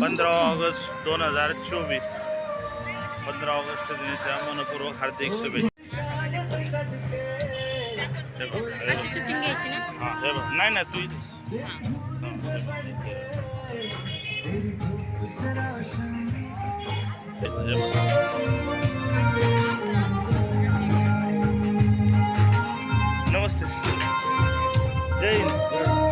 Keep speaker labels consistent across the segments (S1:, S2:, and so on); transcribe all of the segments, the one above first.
S1: पंधरा ऑगस्ट दोन हजार चोवीस. पंधरा ऑगस्ट दिनाच्या मनपूर्वक हार्दिक शुभेच्छा. नाही ना तू नमस्ते. जय हिंद.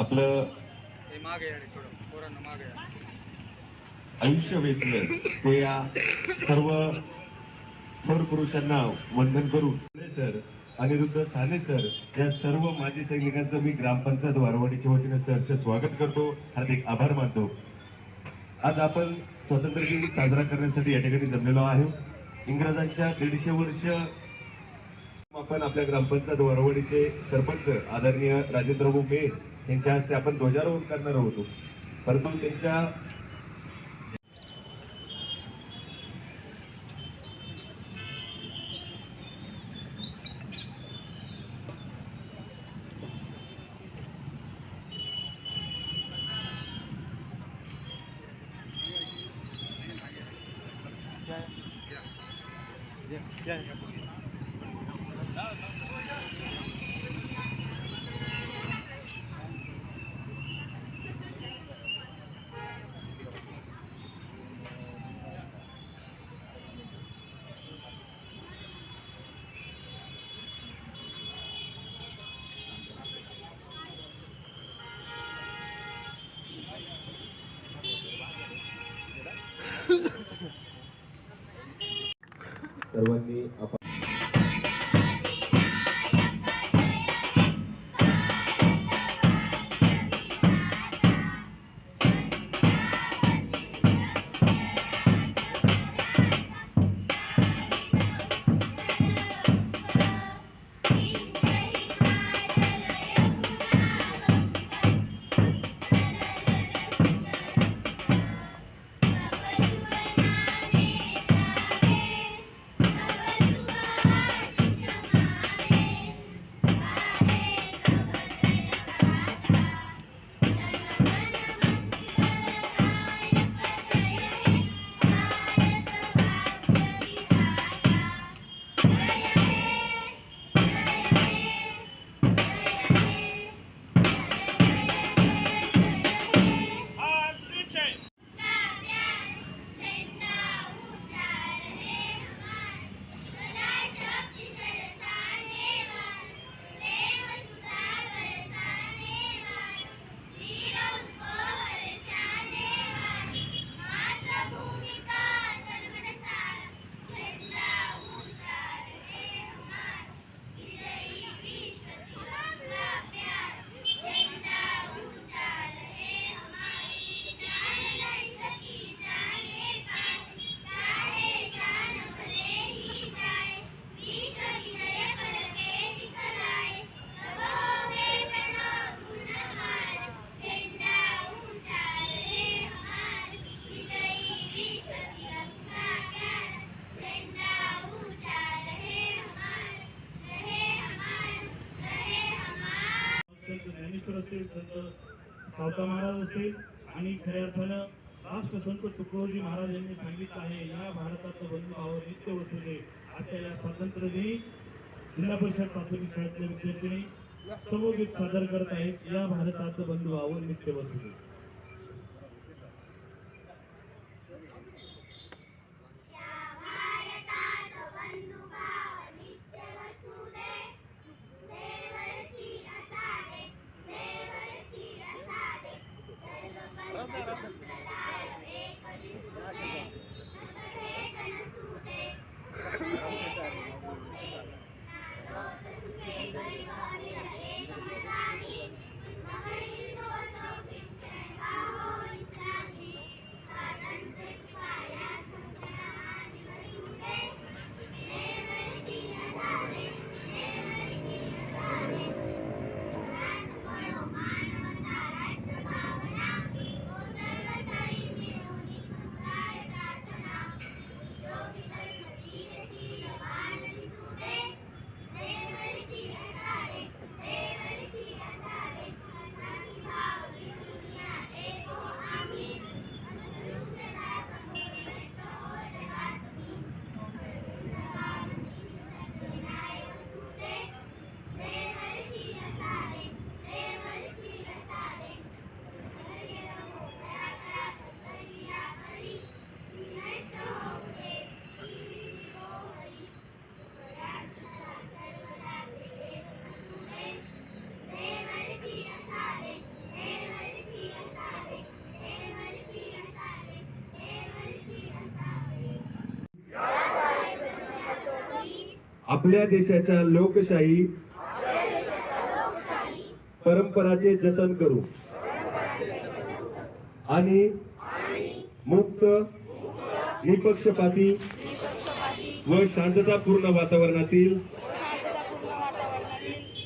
S2: आपलं आयुष्य वेचलं. ते या सर्व थोर पुरुषांना वंदन करून. सर अनिरुद्ध साने सर या सर्व माजी सैनिकांचं मी ग्रामपंचायत वारवाडीच्या वतीने सरचे स्वागत करतो. हार्दिक आभार मानतो. आज आपण स्वातंत्र्य दिन साजरा करण्यासाठी या ठिकाणी जमलेलो आहे. इंग्रजांच्या दीडशे वर्ष आपण आपल्या ग्रामपंचायत वरवडीचे सरपंच आदरणीय राजेंद्र मेघ यांच्या हस्ते आपण ध्वजारोहण करणार होतो परंतु त्यांच्या सर्वांनी
S3: संत सावता महाराज असतील आणि खऱ्या अर्थानं राष्ट्रसंत तुकडोजी महाराज यांनी सांगितलं आहे या भारताचं बंधुभाव नित्य वसुले. आजच्या या स्वातंत्र्य दिनी जिल्हा परिषद प्राथमिक शाळेतल्या विद्यार्थ्यांनी समोगीत सादर करत आहेत या भारताचं बंधुभाव नित्य वसुले.
S2: आपल्या देशाच्या लोकशाही परंपराचे जतन करू. आणि मुक्त निपक्षपाती व शांततापूर्ण वातावरणातील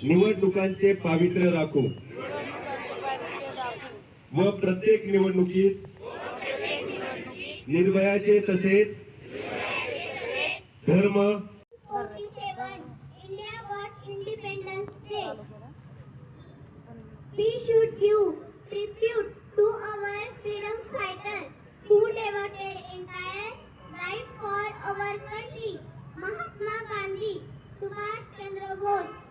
S2: निवडणुकांचे पावित्र्य राखू. व प्रत्येक निवडणुकीत निर्भयाचे तसेच धर्म
S4: should give tribute to our freedom fighters who devoted entire life for our country. Mahatma Gandhi, Subhash Chandra Bose,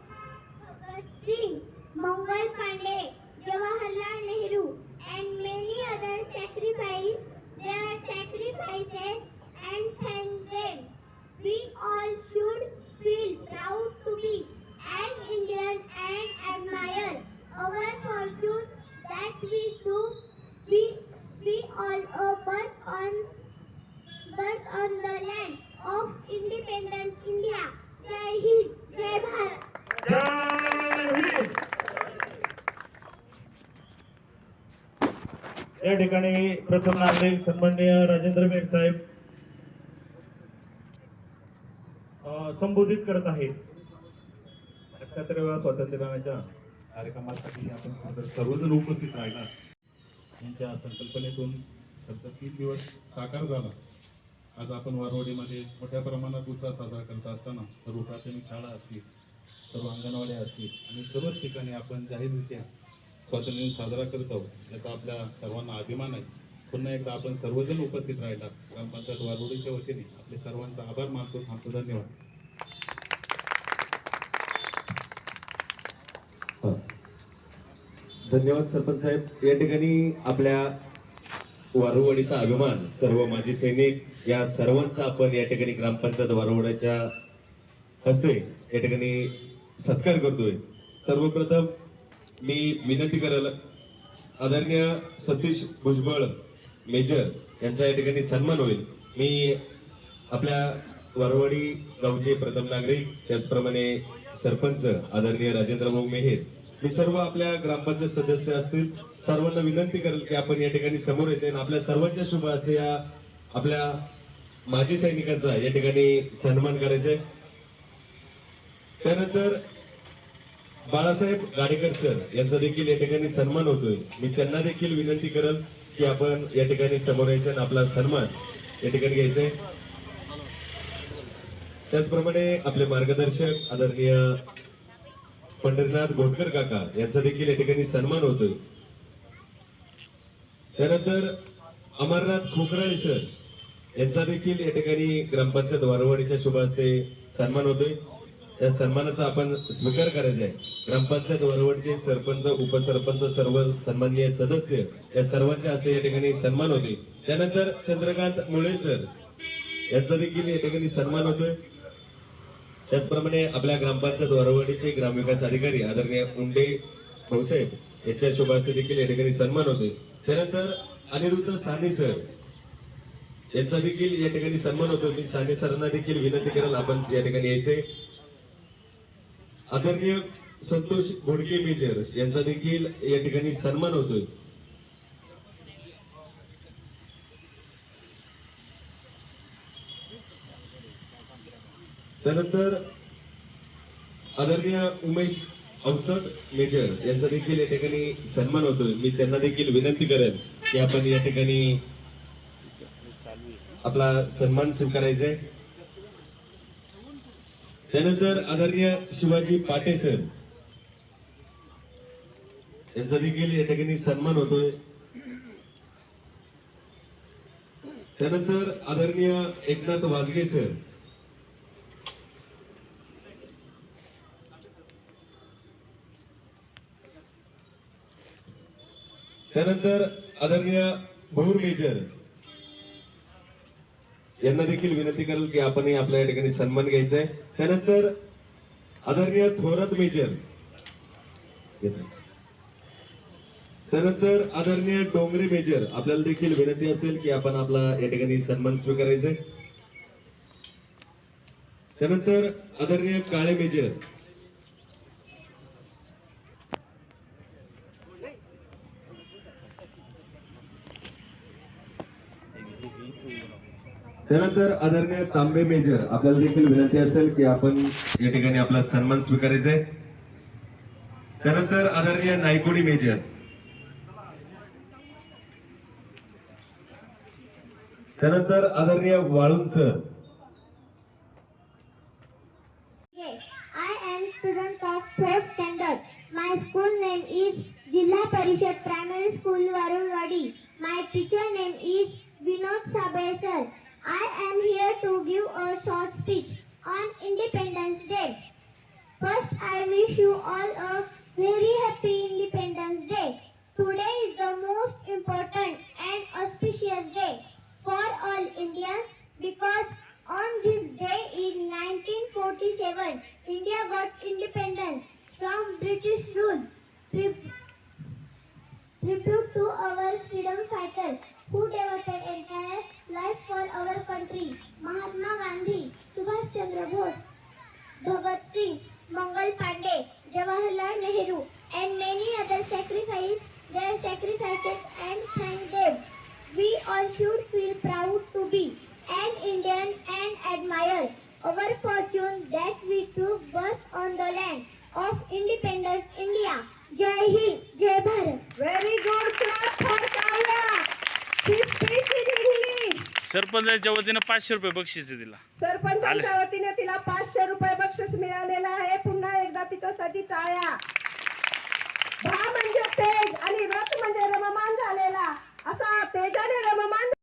S4: on the land of independent India. Jai Hind, Jai Bharat.
S3: या ठिकाणी प्रथम नागरिक सन्माननीय राजेंद्र बेग साहेब संबोधित करत आहेत
S2: एकाहत्तराव्या स्वातंत्र्य दिनाच्या कार्यक्रमासाठी आपण सर्वजण उपस्थित राहिला
S5: त्यांच्या संकल्पनेतून फक्त तीन दिवस साकार झाला आज आपण वारवाडीमध्ये मोठ्या प्रमाणात उत्साह साजरा करत असताना सर्व प्राथमिक शाळा असतील सर्व अंगणवाड्या असतील आणि सर्वच ठिकाणी आपण जाहीररित्या स्वातंत्र्य दिन साजरा करत आहोत. याचा आपल्या सर्वांना अभिमान आहे. पुन्हा एकदा आपण सर्वजण उपस्थित राहिला. ग्रामपंचायत वारवडीच्या वतीने आपले सर्वांचा आभार मानतो. थांबतो धन्यवाद.
S2: धन्यवाद सरपंच साहेब. या ठिकाणी आपल्या वारुवाडीचा अभिमान सर्व माजी सैनिक या सर्वांचा आपण या ठिकाणी ग्रामपंचायत वारुवाड्याच्या हस्ते या ठिकाणी सत्कार करतोय. सर्वप्रथम मी विनंती करायला आदरणीय सतीश भुजबळ मेजर यांचा या ठिकाणी सन्मान होईल. मी आपल्या वारवाडी गावचे प्रथम नागरिक त्याचप्रमाणे सरपंच आदरणीय राजेंद्रभाऊ मेहेर मी सर्व आपल्या ग्रामपंचायत सदस्य असतील. सर्वांना विनंती करेल की आपण या ठिकाणी समोर येते आणि आपल्या सर्वांच्या शुभ असते या आपल्या माजी सैनिकांचा या ठिकाणी सन्मान करायचा आहे. त्यानंतर बाळासाहेब गाडेकर सर यांचा देखील या ठिकाणी सन्मान होतोय. मी त्यांना देखील विनंती करेल की आपण या ठिकाणी समोर यायचं आणि आपला सन्मान या ठिकाणी घ्यायचा आहे. त्याचप्रमाणे आपले मार्गदर्शक आदरणीय पंढरीनाथ गोटकर काका यांचा देखील या ठिकाणी सन्मान होतोय. त्यानंतर अमरनाथ खोकराळे सर यांचा देखील या ठिकाणी ग्रामपंचायत वारवाडीच्या शुभास्ते सन्मान होतोय. त्या सन्मानाचा आपण स्वीकार करायचा आहे. ग्रामपंचायत वरवडचे सरपंच उपसरपंच सर्व सन्माननीय सदस्य या सर्वांच्या हस्ते या ठिकाणी सन्मान होते त्यानंतर चंद्रकांत मुळे सर यांचा देखील या ठिकाणी सन्मान होतोय. त्याचप्रमाणे आपल्या ग्रामपंचायत वरवडीचे ग्रामविकास अधिकारी आदरणीय उंडे भाऊसाहेब यांच्या शुभास्ते देखील या ठिकाणी सन्मान होतोय. त्यानंतर अनिरुद्ध साने सर यांचा देखील या ठिकाणी सन्मान होतो मी साने सरांना देखील विनंती करेल आपण या ठिकाणी यायचे आदरणीय संतोष घोडके मेजर यांचा देखील या ठिकाणी सन्मान होतोय. त्यानंतर आदरणीय उमेश अवसट मेजर यांचा देखील या ठिकाणी सन्मान होतोय. मी त्यांना देखील विनंती करेन की आपण या ठिकाणी आपला सन्मान स्वीकारायचा आहे. त्यानंतर आदरणीय शिवाजी पाटे सर यांचा देखील या ठिकाणी सन्मान होतोय. त्यानंतर आदरणीय एकनाथ वाजगे सर त्यानंतर आदरणीय भूर मेजर. यांना देखील विनंती करेल की आपण आपल्या या ठिकाणी सन्मान घ्यायचा आहे त्यानंतर आदरणीय थोरात मेजर. त्यानंतर आदरणीय डोंगरे मेजर. आपल्याला देखील विनंती असेल की आपण आपला या ठिकाणी सन्मान स्वीकारायचा आहे त्यानंतर आदरणीय काळे मेजर. त्यानंतर आदरणीय तांबे मेजर आपल्याला देखील विनंती असेल की आपण या ठिकाणी आपला सन्मान स्वीकारायचा आहे त्यानंतर आदरणीय नायकोडी मेजर. त्यानंतर आदरणीय Walung sir.
S4: I am student of fourth standard my school name is Zilla Parishad primary school Warulwadi my teacher name is Vinod Sable sir I am here to give a short speech on Independence Day. First, I wish you all a very happy Independence Day. Today is the most important and auspicious day for all Indians because on this day in 1947, India got independence from British rule. Tri- Tribute to our freedom fighters who devoted entire life for our country. Mahatma Gandhi, Subhash Chandra Bose, Bhagat Singh, Mangal Pandey, Jawaharlal Nehru, and many others sacrificed their sacrifices and thank them. We all should feel proud to be an Indian and admire our fortune that we took birth on the land of independent India. Jai Hind, Jai Bharat.
S1: सरपंचाच्या वतीने पाचशे रुपये बक्षीस दिला
S6: सरपंचाच्या वतीने तिला पाचशे रुपये बक्षीस मिळालेलं आहे. पुन्हा एकदा तिच्यासाठी टाळ्या. भा म्हणजे तेज आणि रथ म्हणजे रममान झालेला. असा तेजाने रममान